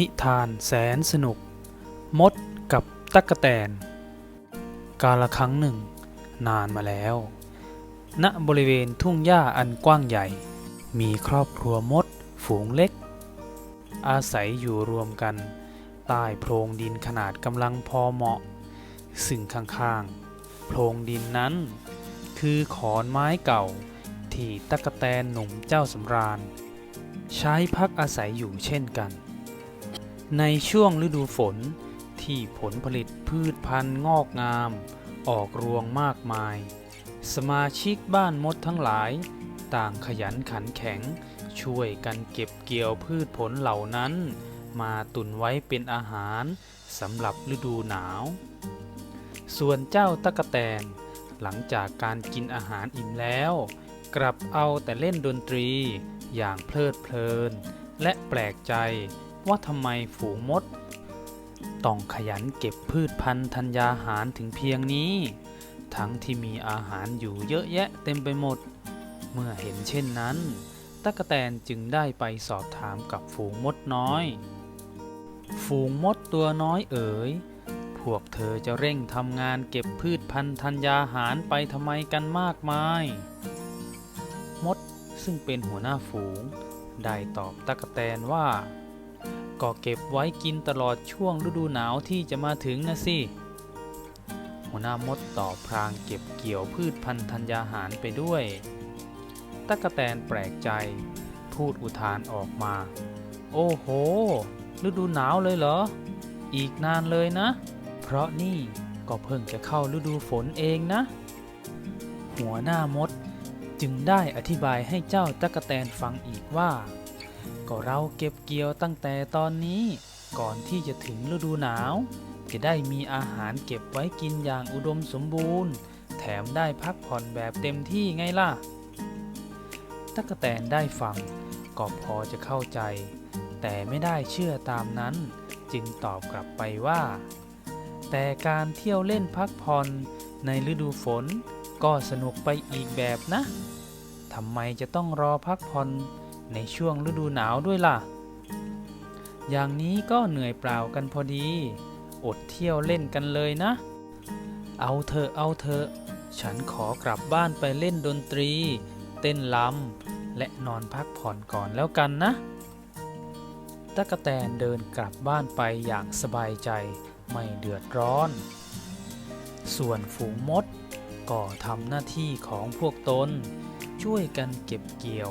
นิทานแสนสนุก มดกับตั๊กแตน กาละครั้งหนึ่ง นานมาแล้ว ณบริเวณทุ่งหญ้าอันกว้างใหญ่ มีครอบครัวมด ฝูงเล็ก อาศัยอยู่รวมกัน ใต้โพรงดินขนาดกำลังพอเหมาะ ซึ่งข้างๆ โพรงดินนั้น คือขอนไม้เก่า ที่ตั๊กแตนหนุ่มเจ้าสำราญ ใช้พักอาศัยอยู่เช่นกัน ในช่วงฤดูฝนที่ผลผลิตพืชพันธุ์งอกงาม ออกรวงมากมาย สมาชิกบ้านมดทั้งหลาย ต่างขยันขันแข็ง ช่วยกันเก็บเกี่ยวพืชผลเหล่านั้น มาตุนไว้เป็นอาหารสำหรับฤดูหนาว ส่วนเจ้าตะกะแตน หลังจากการกินอาหารอิ่มแล้ว กลับเอาแต่เล่นดนตรีอย่างเพลิดเพลิน และแปลกใจ ว่าทำไมฝูงมด ต้องขยันเก็บพืชพันธุ์ธัญญาหารถึงเพียงนี้ ทั้งที่มีอาหารอยู่เยอะแยะเต็มไปหมด เมื่อเห็นเช่นนั้นตะกะแตนจึงได้ไปสอบถามกับฝูงมดน้อย ฝูงมดตัวน้อยเอ๋ย พวกเธอจะเร่งทำงานเก็บพืชพันธุ์ธัญญาหารไปทำไมกันมากมาย มดซึ่งเป็นหัวหน้าฝูง ได้ตอบตะกะแตนว่า ก็เก็บไว้กินตลอดช่วงฤดูหนาวที่จะมาถึงนะสิ หัวหน้ามดตอบพรางเก็บเกี่ยวพืชพันธุ์ธัญญาหารไปด้วย ตะกะแตนแปลกใจ พูดอุทานออกมา โอ้โห ฤดูหนาวเลยเหรอ อีกนานเลยนะ เพราะนี่ก็เพิ่งจะเข้าฤดูฝนเองนะ หัวหน้ามดจึงได้อธิบายให้เจ้าตะกะแตนฟังอีกว่า ก็เราเก็บเกี่ยวตั้งแต่ตอนนี้ ก่อนที่จะถึงฤดูหนาว จะได้มีอาหารเก็บไว้กินอย่างอุดมสมบูรณ์ แถมได้พักผ่อนแบบเต็มที่ไงล่ะตะกะแตนได้ฟังก็พอจะเข้าใจ แต่ไม่ได้เชื่อตามนั้น จึงตอบกลับไปว่า แต่การเที่ยวเล่นพักผ่อนในฤดูฝนก็สนุกไปอีกแบบนะทำไมจะต้องรอพักผ่อน ในช่วงฤดูหนาวด้วยล่ะ อย่างนี้ก็เหนื่อยเปล่ากันพอดี อดเที่ยวเล่นกันเลยนะ เอาเถอะเอาเถอะฉันขอกลับบ้านไปเล่นดนตรี เต้นลำและนอนพักผ่อนก่อนแล้วกันนะตะกะแตนเดินกลับบ้านไปอย่างสบายใจไม่เดือดร้อน ส่วนฝูงมดก็ทำหน้าที่ของพวกตน ช่วยกันเก็บเกี่ยว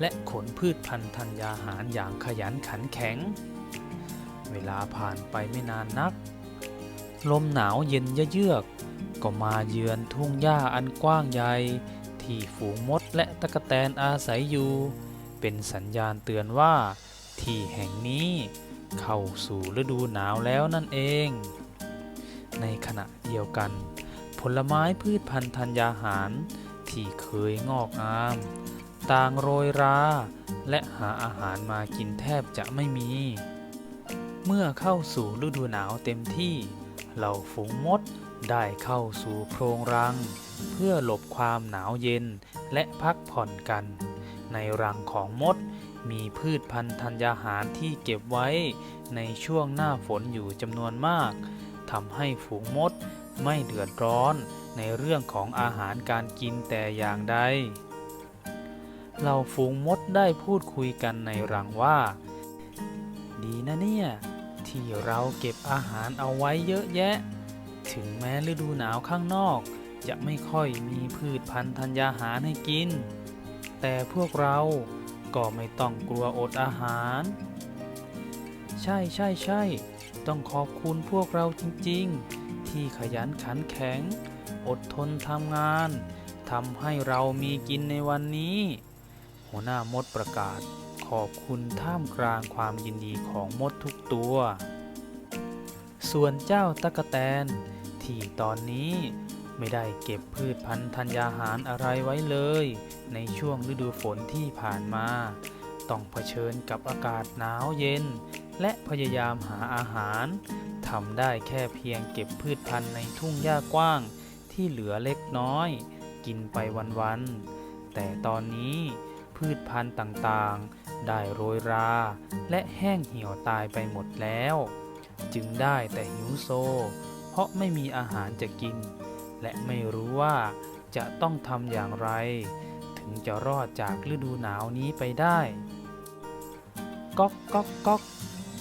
และขนพืชพันธุ์ธัญญาหารอย่างขยันขันแข็ง เวลาผ่านไปไม่นานนัก ลมหนาวเย็นเยือกก็มาเยือนทุ่งหญ้าอันกว้างใหญ่ที่ฝูงมดและตะกะแตนอาศัยอยู่ เป็นสัญญาณเตือนว่า ที่แห่งนี้เข้าสู่ฤดูหนาวแล้วนั่นเอง ในขณะเดียวกัน ผลไม้พืชพันธุ์ธัญญาหาร ที่เคยงอกงาม ต่างโรยราและหาอาหารมากินแทบจะไม่มี เมื่อเข้าสู่ฤดูหนาวเต็มที่ เหล่าฝูงมดได้เข้าสู่โพรงรัง เพื่อหลบความหนาวเย็นและพักผ่อนกัน ในรังของมดมีพืชพันธุ์ธัญญาหารที่เก็บไว้ในช่วงหน้าฝนอยู่จำนวนมากทำให้ฝูงมดไม่เดือดร้อนในเรื่องของอาหารการกินแต่อย่างใด เหล่าฝูงมดได้พูดคุยกันในรังว่า ดีนะเนี่ย ที่เราเก็บอาหารเอาไว้เยอะแยะ ถึงแม้ฤดูหนาวข้างนอก จะไม่ค่อยมีพืชพันธุ์ธัญญาหารให้กิน แต่พวกเราก็ไม่ต้องกลัวอดอาหาร ใช่ใช่ใช่ต้องขอบคุณพวกเราจริง ๆ ที่ขยันขันแข็ง อดทนทำงานทำให้เรามีกินในวันนี้ หัวหน้ามดประกาศ ขอบคุณท่ามกลางความยินดีของมดทุกตัว ส่วนเจ้าตะกะแตน ที่ตอนนี้ไม่ได้เก็บพืชพันธุ์ธัญญาหารอะไรไว้เลย ในช่วงฤดูฝนที่ผ่านมา ต้องเผชิญกับอากาศหนาวเย็น และพยายามหาอาหารทำได้แค่เพียงเก็บพืชพันธุ์ในทุ่งหญ้ากว้างที่เหลือเล็กน้อย กินไปวันๆแต่ตอนนี้ พืชพันธุ์ต่างๆ ได้โรยรา และแห้งเหี่ยวตายไปหมดแล้ว จึงได้แต่หิวโซ เพราะไม่มีอาหารจะกิน และไม่รู้ว่าจะต้องทำอย่างไร ถึงจะรอดจากฤดูหนาวนี้ไปได้ก๊อกก๊อกก๊อก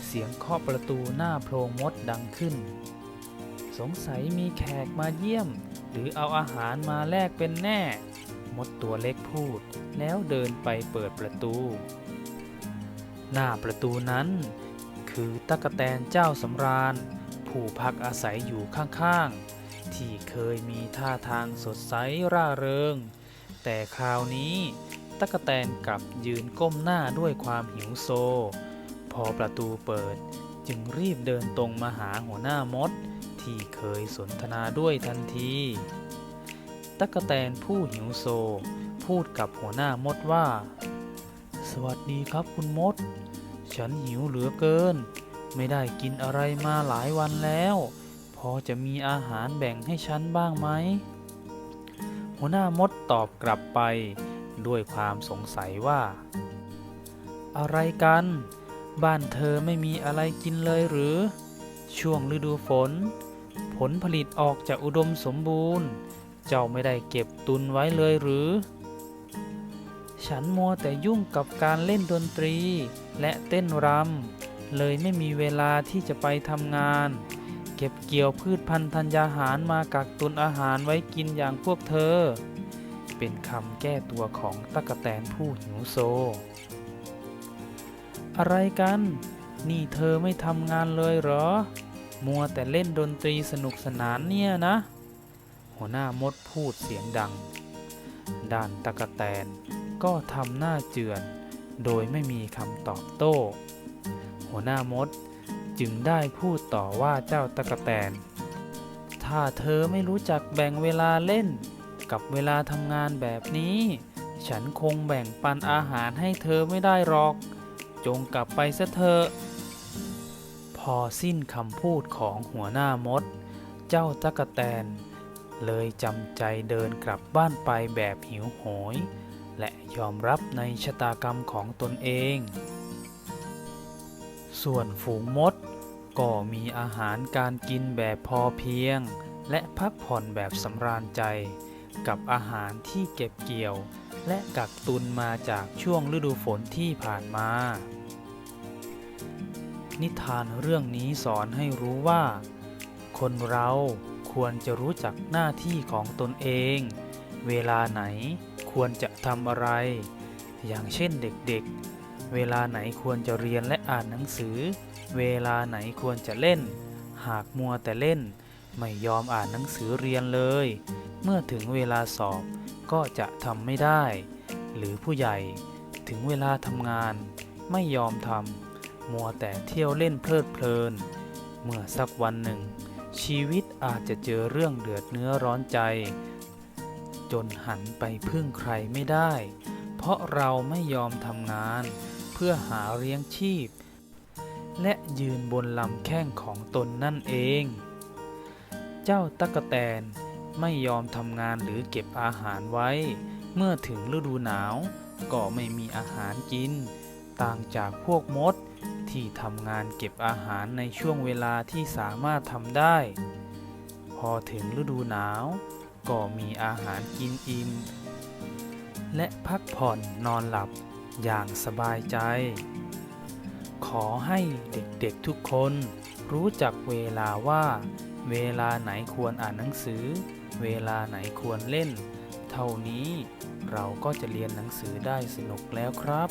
เสียงเคาะประตูหน้าโพรงมดดังขึ้น สงสัยมีแขกมาเยี่ยม หรือเอาอาหารมาแลกเป็นแน่ มดตัวเล็กพูด แล้วเดินไปเปิดประตู หน้าประตูนั้น คือตะกะแตนเจ้าสำราญ ผู้พักอาศัยอยู่ข้างๆ ที่เคยมีท่าทางสดใสร่าเริง แต่คราวนี้ตะกะแตนกลับยืนก้มหน้าด้วยความหิวโซ พอประตูเปิดจึงรีบเดินตรงมาหาหัวหน้ามด ที่เคยสนทนาด้วยทันที ตะกะแตนผู้หิวโซ พูดกับหัวหน้ามดว่า สวัสดีครับคุณมด ฉันหิวเหลือเกิน ไม่ได้กินอะไรมาหลายวันแล้ว พอจะมีอาหารแบ่งให้ฉันบ้างไหม หัวหน้ามดตอบกลับไป ด้วยความสงสัยว่า อะไรกัน บ้านเธอไม่มีอะไรกินเลยหรือ ช่วงฤดูฝน ผลผลิตออกจะอุดมสมบูรณ์ เจ้าไม่ได้เก็บตุนไว้เลยหรือ ฉันมัวแต่ยุ่งกับการเล่นดนตรีและเต้นรำเลยไม่มีเวลาที่จะไปทำงาน เก็บเกี่ยวพืชพันธุ์ธัญญาหารมากักตุนอาหารไว้กินอย่างพวกเธอ เป็นคำแก้ตัวของตะกะแตนผู้หิวโซ อะไรกัน นี่เธอไม่ทำงานเลยเหรอ มัวแต่เล่นดนตรีสนุกสนานเนี่ยนะ หัวหน้ามดพูดเสียงดังด้านตะกะแตนก็ทำหน้าเจือน โดยไม่มีคำตอบโต้ หัวหน้ามดจึงได้พูดต่อว่าเจ้าตะกะแตน ถ้าเธอไม่รู้จักแบ่งเวลาเล่น กับเวลาทำงานแบบนี้ ฉันคงแบ่งปันอาหารให้เธอไม่ได้หรอก จงกลับไปซะเถอะพอสิ้นคำพูดของหัวหน้ามด เจ้าตะกะแตน เลยจำใจเดินกลับบ้านไปแบบหิวโหย และยอมรับในชะตากรรมของตนเอง ส่วนฝูงมด ก็มีอาหารการกินแบบพอเพียง และพักผ่อนแบบสำราญใจ กับอาหารที่เก็บเกี่ยว และกักตุนมาจากช่วงฤดูฝนที่ผ่านมา นิทานเรื่องนี้สอนให้รู้ว่า คนเรา ควรจะรู้จักหน้าที่ของตนเอง เวลาไหนควรจะทำอะไร อย่างเช่นเด็กๆ เวลาไหนควรจะเรียนและอ่านหนังสือ เวลาไหนควรจะเล่น หากมัวแต่เล่น ไม่ยอมอ่านหนังสือเรียนเลย เมื่อถึงเวลาสอบก็จะทำไม่ได้ หรือผู้ใหญ่ถึงเวลาทำงาน ไม่ยอมทำมัวแต่เที่ยวเล่นเพลิดเพลิน เมื่อสักวันหนึ่ง ชีวิตอาจจะเจอเรื่องเดือดเนื้อร้อนใจ จนหันไปพึ่งใครไม่ได้ เพราะเราไม่ยอมทำงาน เพื่อหาเลี้ยงชีพ และยืนบนลำแข้งของตนนั่นเอง เจ้าตะกะแตนไม่ยอมทำงานหรือเก็บอาหารไว้ เมื่อถึงฤดูหนาวก็ไม่มีอาหารกิน ต่างจากพวกมด ที่ทำงานเก็บอาหารในช่วงเวลาที่สามารถทำได้ พอถึงฤดูหนาว ก็มีอาหารกินอิ่มและพักผ่อนนอนหลับอย่างสบายใจ ขอให้เด็กๆทุกคนรู้จักเวลาว่า เวลาไหนควรอ่านหนังสือ เวลาไหนควรเล่น เท่านี้เราก็จะเรียนหนังสือได้สนุกแล้วครับ